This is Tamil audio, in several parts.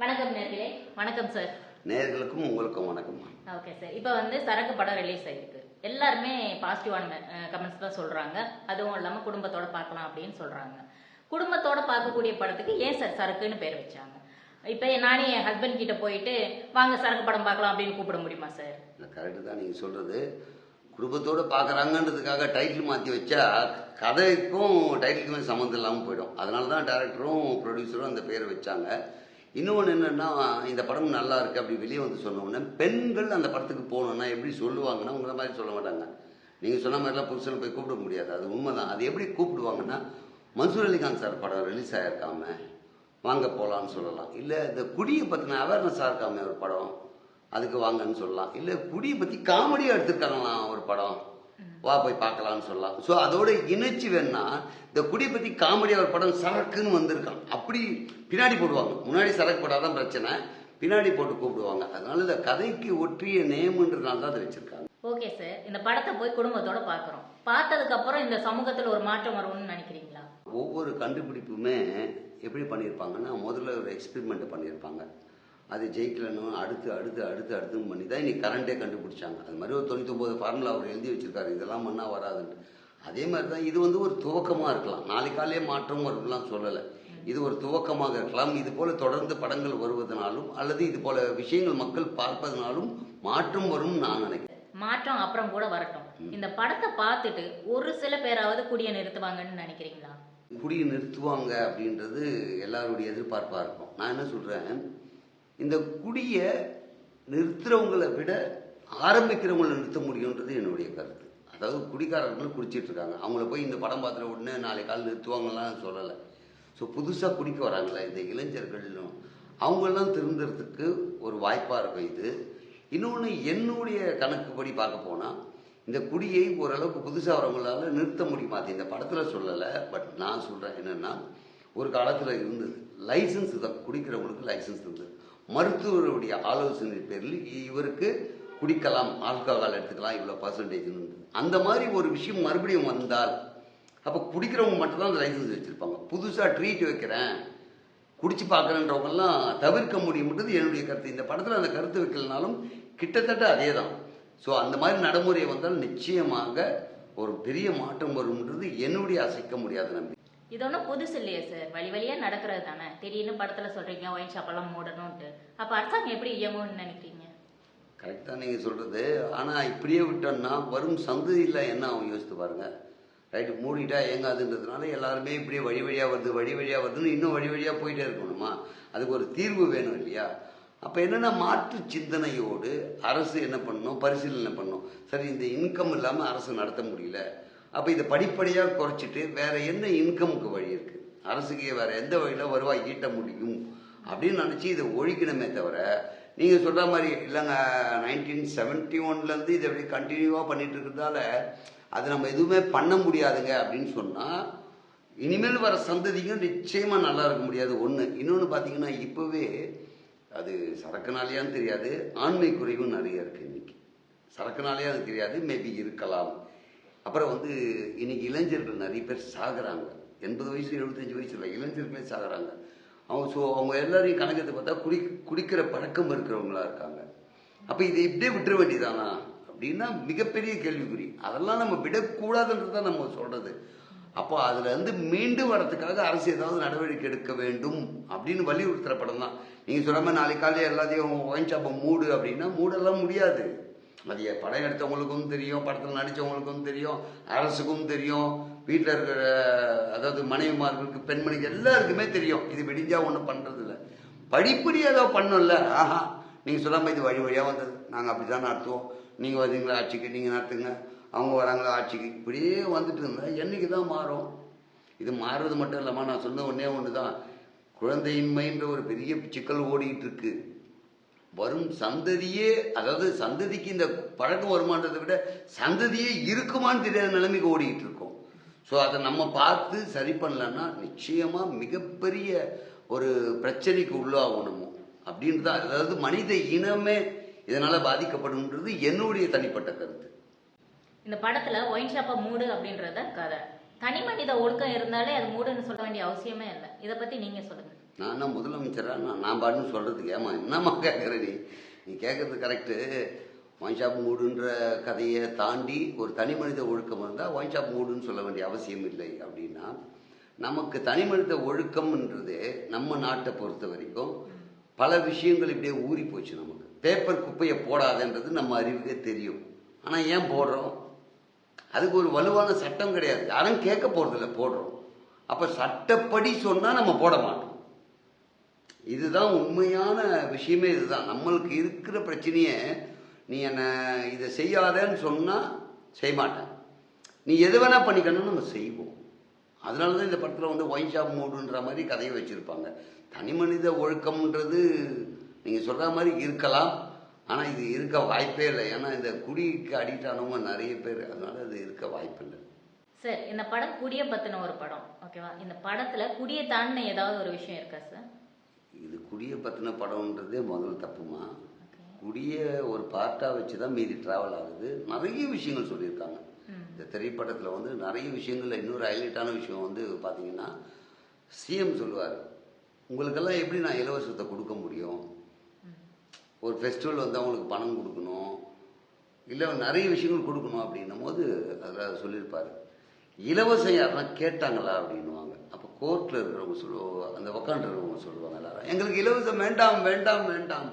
வணக்கம் நேர்களே. வணக்கம் சார் நேர்களுக்கும் உங்களுக்கும் வணக்கம்மா ஓகே சார் இப்போ வந்து சரக்கு படம் ரிலீஸ் ஆயிருக்கு. எல்லாருமே பாசிட்டிவான கமெண்ட்ஸ் தான் சொல்றாங்க. அதுவும் இல்லாமல் குடும்பத்தோட பார்க்கலாம் அப்படின்னு சொல்றாங்க. குடும்பத்தோட பார்க்கக்கூடிய படத்துக்கு ஏன் சார் சரக்குன்னு பேர் வச்சாங்க? இப்போ நானே என் ஹஸ்பண்ட் கிட்ட போயிட்டு வாங்க சரக்கு படம் பார்க்கலாம் அப்படின்னு கூப்பிட முடியுமா சார் கரெக்டு தான் நீங்கள் சொல்கிறது குடும்பத்தோடு பார்க்குறாங்கன்றதுக்காக டைட்டில் மாற்றி வச்சா கதைக்கும் டைட்டிலுக்குமே சம்மந்தம் இல்லாமல் போயிடும். அதனால தான் டேரக்டரும் ப்ரொடியூசரும் அந்த பேரை வச்சாங்க. இன்னொன்று என்னென்னா இந்த படம் நல்லா இருக்குது அப்படி வெளியே வந்து சொன்னோன்னே பெண்கள் அந்த படத்துக்கு போகணுன்னா எப்படி சொல்லுவாங்கன்னா உங்களை மாதிரி சொல்ல மாட்டாங்க. நீங்கள் சொன்ன மாதிரிலாம் புருஷனை போய் கூப்பிட முடியாது. அது உண்மைதான். அது எப்படி கூப்பிடுவாங்கன்னா மன்சூர் அலிகான் சார் படம் ரிலீஸ் ஆகிருக்காம வாங்க போகலான்னு சொல்லலாம். இல்லை இந்த குடியை பற்றின அவேர்னஸாக இருக்காமே ஒரு படம் அதுக்கு வாங்கன்னு சொல்லலாம். இல்லை குடியை பற்றி காமெடியாக எடுத்துருக்கலாம் ஒரு படம். வா போய் பார்க்கலான்னு சொல்லலாம். ஸோ அதோட இணைச்சு வேணா இந்த குடியை பற்றி காமெடியாக ஒரு படம் சரக்குன்னு வந்திருக்கான் அப்படி பின்னாடி போடுவாங்க. முன்னாடி சரக்கு போடாதான் பிரச்சனை. பின்னாடி போட்டு கூப்பிடுவாங்க. அதனால இந்த கதைக்கு ஒற்றிய நேம்ன்றதுனால தான் அதை வச்சிருக்காங்க. Okay sir. இந்த படத்தை போய் குடும்பத்தோட பார்க்குறோம். பார்த்ததுக்கு அப்புறம் இந்த சமூகத்தில் ஒரு மாற்றம் வரும்னு நினைக்கிறீங்களா? ஒவ்வொரு கண்டுபிடிப்புமே எப்படி பண்ணியிருப்பாங்கன்னா முதல்ல ஒரு எக்ஸ்பெரிமெண்ட் பண்ணியிருப்பாங்க. அது ஜெயிக்கலன்னு அடுத்து அடுத்து அடுத்து அடுத்துன்னு பண்ணி தான் இன்னைக்கு கரண்டே கண்டுபிடிச்சாங்க. அது மாதிரி ஒரு தொண்ணூத்தொம்பது ஃபார்முலா அவர் எழுதி வச்சிருக்காரு. இதெல்லாம் பண்ணால் வராதுன்ட்டு. அதே மாதிரி தான் இது வந்து ஒரு துவக்கமாக இருக்கலாம். நாளைக்காலே மாற்றம் வரும்லாம் சொல்லலை. இது ஒரு துவக்கமாக இருக்கலாம். இது போல தொடர்ந்து படங்கள் வருவதனாலும் அல்லது இது போல விஷயங்கள் மக்கள் பார்ப்பதனாலும் மாற்றம் வரும்னு நான் நினைக்கிறேன். மாற்றம் அப்புறம் கூட வரட்டும். இந்த படத்தை பார்த்துட்டு ஒரு சில பேராவது குடியை நிறுத்துவாங்கன்னு நினைக்கிறீங்களா? குடியை நிறுத்துவாங்க அப்படின்றது எல்லாருடைய எதிர்பார்ப்பாக இருக்கும். நான் என்ன சொல்கிறேன் இந்த குடியை நிறுத்துறவங்களை விட ஆரம்பிக்கிறவங்களை நிறுத்த முடியுன்றது என்னுடைய கருத்து. அதாவது குடிக்காரர்கள் குடிச்சிட்டு இருக்காங்க. அவங்கள போய் இந்த படம் பார்த்துட்ட உடனே நாளை கால் நிறுத்துவாங்கலாம் சொல்லலை. ஸோ புதுசாக குடிக்க வராங்களே இந்த இளைஞர்களும் அவங்கெல்லாம் திருந்துறதுக்கு ஒரு வாய்ப்பாக இருக்கும் இது. இன்னொன்று என்னுடைய கணக்குப்படி பார்க்க போனால் இந்த குடியை ஓரளவுக்கு புதுசாக வரவங்களால நிறுத்த முடியுமா? அது இந்த படத்தில் சொல்லலை பட் நான் சொல்கிறேன் என்னென்னா ஒரு காலத்தில் இருந்தது. லைசன்ஸ் தான். குடிக்கிறவங்களுக்கு லைசன்ஸ் இருந்தது. மருத்துவருடைய ஆலோசனை பேரில் இவருக்கு குடிக்கலாம் ஆல்கஹால் எடுத்துக்கலாம் இவ்வளோ பர்சன்டேஜ் இருந்தது அந்த மாதிரி ஒரு விஷயம் மறுபடியும் வந்தால் அப்போ குடிக்கிறவங்க மட்டும்தான் அந்த லைசன்ஸ் வச்சுருப்பாங்க. புதுசாக ட்ரீட் வைக்கிறேன் குடிச்சு பார்க்குறன்றவங்கெல்லாம் தவிர்க்க முடியும்ன்றது என்னுடைய கருத்து. இந்த படத்தில் அந்த கருத்து வைக்கலனாலும் கிட்டத்தட்ட அதே தான் ஸோ அந்த மாதிரி நடைமுறை வந்தால் நிச்சயமாக ஒரு பெரிய மாற்றம் வரும்ன்றது என்னுடைய அசைக்க முடியாத நம்பிக்கை. இது ஒன்றும் புதுசு இல்லையே சார் வழி வழியாக நடக்கிறது தானே. திடீர்னு படத்தில் சொல்கிறீங்க ஒயின் ஷாப்பெல்லாம் மூடணும்ட்டு அப்போ அரசாங்கம் எப்படி இயங்கும்னு நினைக்கிறீங்க? கரெக்டாக நீங்கள் சொல்கிறது ஆனால் இப்படியே விட்டோம்னா வரும் சந்ததியில் என்ன ஆகும் யோசித்து பாருங்கள் ரைட்டு மூடிட்டா ஏங்காதுன்றதுனால எல்லாருமே இப்படியே வழி வழியாக வருது வழி வழியாக வருதுன்னு இன்னும் வழி வழியாக போயிட்டே இருக்கணுமா? அதுக்கு ஒரு தீர்வு வேணும் இல்லையா? அப்போ என்னென்னா மாற்று சிந்தனையோடு அரசு என்ன பண்ணணும் பரிசீலனை பண்ணணும் சரி இந்த இன்கம் இல்லாமல் அரசு நடத்த முடியல. அப்போ இதை படிப்படியாக குறைச்சிட்டு வேற என்ன இன்கமுக்கு வழி இருக்குது அரசுக்கு வேற எந்த வழியில் வருவாய் ஈட்ட முடியும்? அப்படின்னு நினச்சி இதை ஒழிக்கணுமே தவிர நீங்கள் சொல்கிற மாதிரி இல்லைங்க நைன்டீன் செவன்ட்டி ஒன்லேருந்து இதை எப்படி கண்டினியூவாக பண்ணிட்டு இருக்கிறதால அது நம்ம எதுவுமே பண்ண முடியாதுங்க அப்படின்னு சொன்னால் இனிமேல் வர சந்ததிங்க நிச்சயமாக நல்லா இருக்க முடியாது. ஒன்று இன்னொன்று பார்த்தீங்கன்னா இப்போவே அது சரக்குனாலேயான்னு தெரியாது ஆண்மை குறைவும் நிறைய இருக்குது இன்றைக்கி சரக்குனாலேயே அது தெரியாது மேபி இருக்கலாம். அப்புறம் வந்து இன்னைக்கு இளைஞர்கள் நிறைய பேர் சாகுறாங்க. எண்பது வயசு எழுபத்தஞ்சு வயசு இல்லை இளைஞர்களே சாகுறாங்க. அவங்க ஸோ அவங்க எல்லாரையும் கணக்கத்தை பார்த்தா குடி குடிக்கிற பழக்கம் இருக்கிறவங்களா இருக்காங்க. அப்போ இதை இப்படியே விட்டுற வேண்டியதானா? அப்படின்னா மிகப்பெரிய கேள்விக்குறி. அதெல்லாம் நம்ம விடக்கூடாதுன்றது தான் நம்ம சொல்றது. அப்போ அதுல இருந்து மீண்டு வரத்துக்காக அரசு ஏதாவது நடவடிக்கை எடுக்க வேண்டும் அப்படின்னு வலியுறுத்துற படம் தான் நீங்க சொல்ற மாதிரி நாளைக்கு காலையில் எல்லாத்தையும் ஒயின் ஷாப்பை மூடு அப்படின்னா மூடெல்லாம் முடியாது. அது படம் எடுத்தவங்களுக்கும் தெரியும் படத்தில் நடித்தவங்களுக்கும் தெரியும் அரசுக்கும் தெரியும் வீட்டில் இருக்கிற அதாவது மனைவிமார்களுக்கு பெண்மணிக்கு எல்லாருக்குமே தெரியும். இது விடிஞ்சால் ஒன்றும் பண்ணுறது இல்லை படிப்படியாக ஏதோ பண்ணோம்ல. ஆஹா நீங்கள் சொல்லாமல் இது வழி வழியாக வந்தது. நாங்கள் அப்படி தான் நடத்துவோம். நீங்கள் வந்தீங்களா ஆட்சிக்கு நீங்கள் நடத்துங்க. அவங்க வராங்களா ஆட்சிக்கு. இப்படியே வந்துட்டு இருந்தால் என்னைக்கு தான் மாறும்? இது மாறுறது மட்டும் இல்லாமல் நான் சொன்ன ஒன்றே ஒன்று தான் குழந்தையின்மைன்ற ஒரு பெரிய சிக்கல் ஓடிக்கிட்டு இருக்குது வரும் சந்ததியே அதாவது சந்ததிக்கு இந்த பழக்கம் வருமானத்தை விட சந்ததியே இருக்குமான்னு தெரியாத நிலைமைக்கு ஓடிக்கிட்டு இருக்கோம். ஸோ அதை நம்ம பார்த்து சரி பண்ணலன்னா நிச்சயமாக மிகப்பெரிய ஒரு பிரச்சனைக்கு உள்ளாகணுமோ? நம்ம அப்படின்றது அதாவது மனித இனமே இதனால் பாதிக்கப்படும்ன்றது என்னுடைய தனிப்பட்ட கருத்து. இந்த படத்துல ஒயின் ஷாப்பை மூடு அப்படின்றத கதை. தனி மனித ஒழுக்கம் இருந்தாலே அது மூடுன்னு சொல்ல வேண்டிய அவசியமே இல்லை. இதை பத்தி நீங்க சொல்லுங்க. நான் என்ன முதலமைச்சரா? நான் நான் பாட்டுன்னு சொல்கிறதுக்கு ஏமா என்னம்மா கேட்குற நீ? நீ கேட்குறது கரெக்டு ஒயின் ஷாப் மூடுன்ற கதையை தாண்டி ஒரு தனி மனித ஒழுக்கம் இருந்தால் ஒயின் ஷாப் மூடுன்னு சொல்ல வேண்டிய அவசியம் இல்லை அப்படின்னா நமக்கு தனி மனித ஒழுக்கம்ன்றது நம்ம நாட்டை பொறுத்த வரைக்கும் பல விஷயங்கள் இப்படியே ஊறி போச்சு நமக்கு. பேப்பர் குப்பையை போடாதன்றது நம்ம அறிவுக்கே தெரியும். ஆனால் ஏன் போடுறோம்? அதுக்கு ஒரு வலுவான சட்டம் கிடையாது. யாரும் கேட்க போகிறதில்ல போடுறோம். அப்போ சட்டப்படி சொன்னால் நம்ம போட மாட்டோம். இதுதான் உண்மையான விஷயமே இதுதான். நம்மளுக்கு இருக்கிற பிரச்சனையே நீ என்னை இதை செய்யாதேன்னு சொன்னால் செய்ய மாட்டேன் நீ எது வேணால் பண்ணிக்கணும்னு நம்ம செய்வோம். அதனால தான் இந்த படத்தில் வந்து ஒயின் ஷாப் மூடுன்ற மாதிரி கதையை வச்சுருப்பாங்க. தனி மனித ஒழுக்கம்ன்றது நீங்கள் சொல்கிற மாதிரி இருக்கலாம். ஆனால் இது இருக்க வாய்ப்பே இல்லை. ஏன்னா இந்த குடிக்கு அடிக்ட் ஆனவங்க நிறைய பேர் அதனால அது இருக்க வாய்ப்பு இல்லை. சார் இந்த படம் குடியை பற்றின ஒரு படம் ஓகேவா? இந்த படத்தில் குடியை தாண்டின ஏதாவது ஒரு விஷயம் இருக்கா சார்? இது குடியை பற்றின படம்ன்றதே முதல்ல தப்புமா? குடியை ஒரு பார்ட்டாக வச்சு தான் மீதி ட்ராவல் ஆகுது. நிறைய விஷயங்கள் சொல்லியிருக்காங்க. இந்த திரைப்படத்தில் வந்து நிறைய விஷயங்கள்ல இன்னொரு ஹைலைட்டான விஷயம் வந்து பார்த்தீங்கன்னா சிஎம் சொல்லுவார் உங்களுக்கெல்லாம் எப்படி நான் இலவசத்தை கொடுக்க முடியும்? ஒரு ஃபெஸ்டிவல் வந்து அவங்களுக்கு பணம் கொடுக்கணும். இல்லை நிறைய விஷயங்கள் கொடுக்கணும். அப்படின்னும் போது அதில் சொல்லியிருப்பார். இலவசம் யாருன்னா கேட்டாங்களா அப்படின்னுவாங்க. அப்போ கோர்ட்டில் இருக்கிறவங்க சொல்லுவாங்க அந்த உக்காண்டிருக்கிறவங்க சொல்லுவாங்க எல்லாரும். எங்களுக்கு இலவசம் வேண்டாம் வேண்டாம் வேண்டாம்.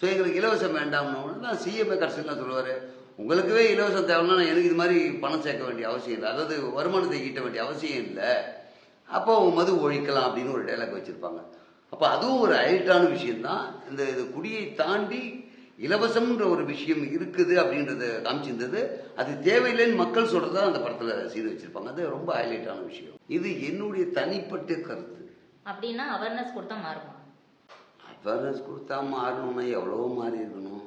ஸோ எங்களுக்கு இலவசம் வேண்டாம்னு நான் சிஎம்ஏ கடைசியில் சொல்லுவார். உங்களுக்கவே இலவசம் தேவைன்னா நான் எனக்கு இது மாதிரி பணம் சேர்க்க வேண்டிய அவசியம் இல்லை. அதாவது வருமானத்தை ஈட்ட வேண்டிய அவசியம் இல்லை. அப்போ மது ஒழிக்கலாம் அப்படின்னு ஒரு டைலாக் வச்சுருப்பாங்க. அப்போ அதுவும் ஒரு ஹைட்டான விஷயம்தான். இந்த இது குடியை தாண்டி இலவசம்ன்ற ஒரு விஷயம் இருக்குது அப்படின்றத காமிச்சிருந்தது. அது தேவையில்லைன்னு மக்கள் சொல்கிறதா அந்த படத்தில் செய்து வச்சுருப்பாங்க. அது ரொம்ப ஹைலைட்டான விஷயம். இது என்னுடைய தனிப்பட்ட கருத்து. அப்படின்னா அவேர்னஸ் கொடுத்தா மாறுமா? அவேர்னஸ் கொடுத்தா மாறணும்னா எவ்வளோ மாறி இருக்கணும்.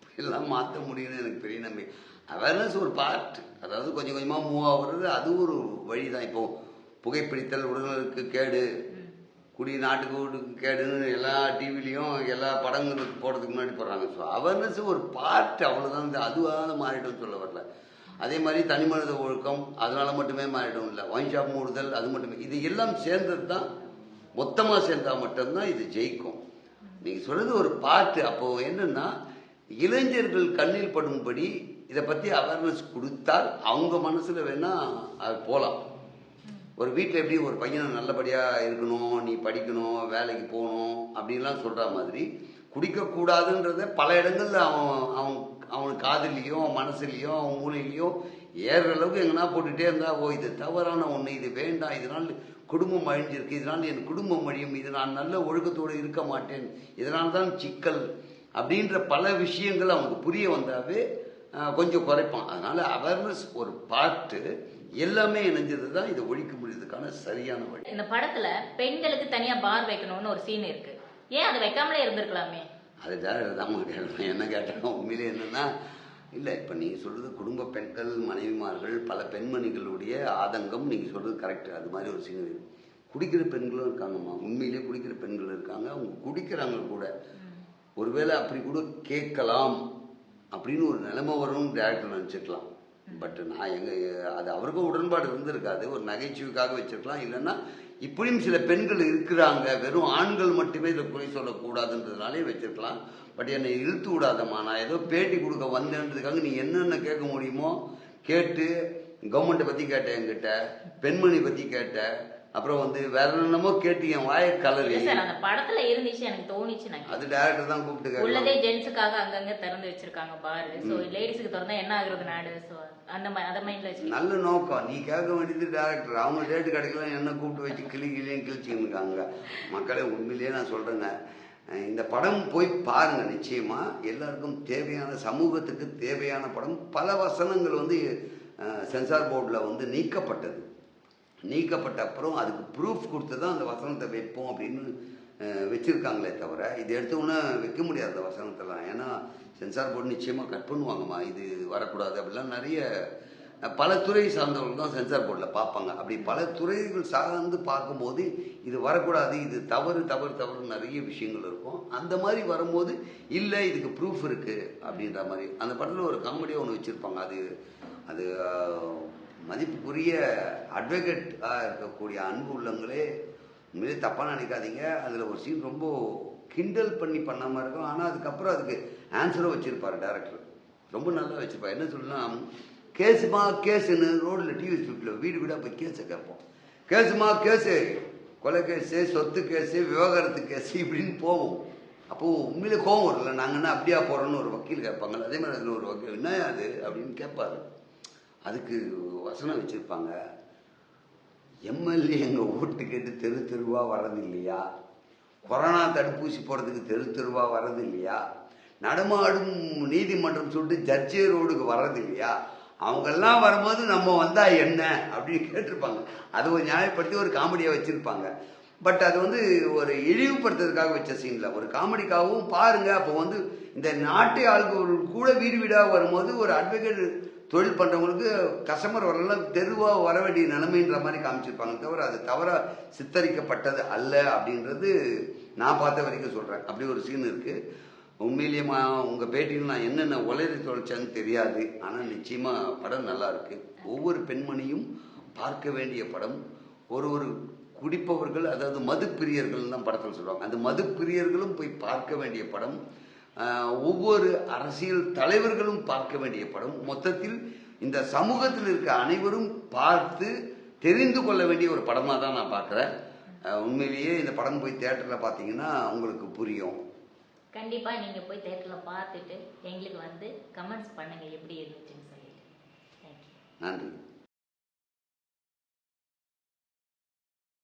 அப்படிலாம் மாற்ற முடியும்னு எனக்கு பெரிய நம்பிக்கை. அவேர்னஸ் ஒரு பார்ட் அதாவது கொஞ்சம் கொஞ்சமாக மூவ் ஆகுறது அது ஒரு வழி தான் இப்போ புகைப்பிடித்தல் உடலுக்கு கேடு குடி நாட்டுக்கு வீட்டுக்கு கேடுன்னு எல்லா டிவிலையும் எல்லா படங்களுக்கு போடுறதுக்கு முன்னாடி போடுறாங்க. ஸோ அவேர்னஸ் ஒரு பார்ட் அவ்வளோதான் இந்த அதுவாக மாறிடும் சொல்ல வரல. அதே மாதிரி தனி மனித ஒழுக்கம் அதனால மட்டுமே மாறிடும் இல்லை. ஒயின் ஷாப் மூடுதல் அது மட்டுமே. இது எல்லாம் சேர்ந்தது தான் மொத்தமாக சேர்ந்தால் மட்டும்தான் இது ஜெயிக்கும். நீங்கள் சொல்கிறது ஒரு பாட்டு அப்போது என்னென்னா இளைஞர்கள் கண்ணில் படும்படி இதை பற்றி அவேர்னஸ் கொடுத்தால் அவங்க மனசில் வேணால் அது போகலாம் ஒரு வீட்டில் எப்படி ஒரு பையனை நல்லபடியாக இருக்கணும் நீ படிக்கணும் வேலைக்கு போகணும் அப்படின்லாம் சொல்கிற மாதிரி குடிக்கக்கூடாதுன்றத பல இடங்களில் அவன் அவன் அவன் காதுலேயும் அவன் மனசுலேயும் அவன் மூளையிலையும் ஏறுற அளவுக்கு எங்கன்னா போட்டுகிட்டே இருந்தா ஓ இது தவறான ஒன்று இது வேண்டாம் இதனால் குடும்பம் அழிஞ்சிருக்கு இதனால் என் குடும்பம் அழியும் இது நான் நல்ல ஒழுக்கத்தோடு இருக்க மாட்டேன் இதனால் தான் சிக்கல் அப்படின்ற பல விஷயங்கள் அவனுக்கு புரிய வந்தாவே கொஞ்சம் குறைப்பான். அதனால் அவேர்னஸ் ஒரு பார்ட்டு எல்லாமே இணைஞ்சது தான் இதை ஒழிக்க முடியறதுக்கான சரியான வழி. இந்த படத்துல பெண்களுக்கு தனியா பார் வைக்கணும்னு ஒரு சீன் இருக்கு. ஏன் அது வைக்காமலே இருந்திருக்கலாமே? அது தான் கேட்டேன் என்ன கேட்டாலும் உண்மையிலே என்னன்னா இல்லை இப்போ நீங்கள் சொல்கிறது குடும்ப பெண்கள் மனைவிமார்கள் பல பெண்மணிகளுடைய ஆதங்கம் நீங்கள் சொல்கிறது கரெக்ட் அது மாதிரி ஒரு சீன் இருக்கு. குடிக்கிற பெண்களும் இருக்காங்கம்மா. உண்மையிலே குடிக்கிற பெண்கள் இருக்காங்க. அவங்க குடிக்கிறாங்க கூட. ஒருவேளை அப்படி கூட கேட்கலாம் அப்படின்னு ஒரு நிலைமை வரும்னு டேரக்டர் நினச்சிக்கலாம் பட் நான் எங்கள் அது அவருக்கும் உடன்பாடு இருந்திருக்காது. ஒரு நகைச்சுவைக்காக வச்சிருக்கலாம். இல்லைன்னா இப்படியும் சில பெண்கள் இருக்கிறாங்க. வெறும் ஆண்கள் மட்டுமே இதை குறை சொல்லக்கூடாதுன்றதுனாலே வச்சிருக்கலாம். பட் என்னை இழுத்து விடாதம்மா. நான் ஏதோ பேட்டி கொடுக்க வந்தேன்றதுக்காக நீ என்னென்ன கேட்க முடியுமோ கேட்டு கவர்மெண்ட்டை பற்றி கேட்டேன் என்கிட்ட பெண்மணி பற்றி கேட்டேன். அப்புறம் வந்து வேற என்னமோ கேட்டு என் வாயை கலரி சார் அந்த படத்துல இருந்துச்சு எனக்கு தோணுச்சு நான் அது டேரக்டர் தான் கூப்பிட்டு உள்ளதே ஜென்ஸுக்காக அங்கங்க திறந்து வச்சிருக்காங்க பார். சோ லேடிஸ்க்கு திறந்தா என்ன ஆகுறது நாடு? சோ அந்த அத மைண்ட்ல வச்சு நல்ல நோக்கம். நீ கேட்க வேண்டியது டேரக்டர் அவங்க டேட்டு கிடைக்கல என்ன கூப்பிட்டு வச்சு கிளி கிளியும் கிழிச்சின்னு இருக்காங்க. மக்களே உண்மையிலேயே நான் சொல்கிறேங்க இந்த படம் போய் பாருங்க நிச்சயமா. எல்லாருக்கும் தேவையான சமூகத்துக்கு தேவையான படம். பல வசனங்கள் வந்து சென்சார் போர்டில் வந்து நீக்கப்பட்டது. நீக்கப்பட்ட அப்புறம் அதுக்கு ப்ரூஃப் கொடுத்து தான் அந்த வசனத்தை வைப்போம் அப்படின்னு வச்சுருக்காங்களே தவிர இது எடுத்தோன்னே வைக்க முடியாது அந்த வசனத்தெல்லாம். ஏன்னா சென்சார் போர்டு நிச்சயமாக கட் பண்ணுவாங்கம்மா. இது வரக்கூடாது அப்படிலாம் நிறைய பல துறை சார்ந்தவர்கள் தான் சென்சார் போர்டில் பார்ப்பாங்க. அப்படி பல துறைகள் சார்ந்து பார்க்கும்போது இது வரக்கூடாது இது தவறு தவறு தவறு நிறைய விஷயங்கள் இருக்கும். அந்த மாதிரி வரும்போது இல்லை இதுக்கு ப்ரூஃப் இருக்குது அப்படின்ற மாதிரி. அந்த படத்தில் ஒரு காமெடியாக ஒன்று வச்சுருப்பாங்க. அது அது மதிப்புக்குரிய அட்வொகேட்டாக இருக்கக்கூடிய அன்பு உள்ளங்களே உண்மையிலே தப்பாக நினைக்காதீங்க. அதில் ஒரு சீன் ரொம்ப கிண்டல் பண்ணி பண்ணாமல் இருக்கும். ஆனால் அதுக்கப்புறம் அதுக்கு ஆன்சரும் வச்சுருப்பார் டேரக்டர் ரொம்ப நல்லா வச்சுருப்பார். என்ன சொல்லணும்னா கேஸுமா கேஸுன்னு ரோட்டில் டிவி ஸ்ட்ரீட்டில் வீடு வீடாக போய் கேஸை கேட்போம். கேஸுமா கேஸு கொலை கேஸு சொத்து கேஸு விவகாரத்து கேஸு இப்படின்னு போவோம் அப்போது உண்மையிலே கோவம் வரல நாங்கள் என்ன அப்படியா போகிறோன்னு ஒரு வக்கீல் கேட்பாங்க அதே மாதிரி அதில் ஒரு வக்கீல் என்ன அது? அப்படின்னு கேட்பாரு. அதுக்கு வசனம் வச்சுருப்பாங்க. எம்எல்ஏ எங்கள் ஓட்டு கேட்டு தெரு தெருவாக வர்றது இல்லையா? கொரோனா தடுப்பூசி போடுறதுக்கு தெரு தெருவாக வர்றது இல்லையா? நடமாடும் நீதிமன்றம் சொல்லிட்டு ஜட்ஜே ரோடுக்கு வர்றது இல்லையா? அவங்கெல்லாம் வரும்போது நம்ம வந்தால் என்ன அப்படின்னு கேட்டிருப்பாங்க. அதை ஒரு நியாயப்படுத்தி ஒரு காமெடியாக வச்சுருப்பாங்க. பட் அது வந்து ஒரு இழிவுபடுத்துறதுக்காக வச்ச சீனில் ஒரு காமெடிக்காகவும் பாருங்கள் அப்போ வந்து இந்த நாட்டு ஆள்கள் கூட வீடு வீடாக வரும்போது ஒரு அட்வொகேட் தொழில் பண்ணுறவங்களுக்கு கஸ்டமர் வரலாம் தெருவாக வர வேண்டிய நிலைமைன்ற மாதிரி காமிச்சிருப்பாங்க தவிர அது தவறாக சித்தரிக்கப்பட்டது அல்ல அப்படின்றது நான் பார்த்த வரைக்கும் சொல்கிறேன் அப்படி ஒரு சீன் இருக்குது உண்மையிலேயே உங்கள் பேட்டியில் நான் என்னென்ன உலரி தொலைச்சேன்னு தெரியாது. ஆனால் நிச்சயமாக படம் நல்லா இருக்குது ஒவ்வொரு பெண்மணியும் பார்க்க வேண்டிய படம். ஒரு ஒரு குடிப்பவர்கள் அதாவது மது பிரியர்கள் தான் படத்தில் சொல்லுவாங்க. அந்த மது பிரியர்களும் போய் பார்க்க வேண்டிய படம். ஒவ்வொரு அரசியல் தலைவர்களும் பார்க்க வேண்டிய படம். மொத்தத்தில் இந்த சமூகத்தில் இருக்க அனைவரும் பார்த்து தெரிந்து கொள்ள வேண்டிய ஒரு படமாக தான் நான் பார்க்குறேன். உண்மையிலேயே இந்த படம் போய் தேட்டரில் பார்த்தீங்கன்னா உங்களுக்கு புரியும். கண்டிப்பா நீங்க போய் தேட்டர்ல பார்த்துட்டு எங்களுக்கு வந்து கமெண்ட்ஸ் பண்ணுங்க எப்படி இருந்துச்சுன்னு சொல்லிட்டு. நன்றி.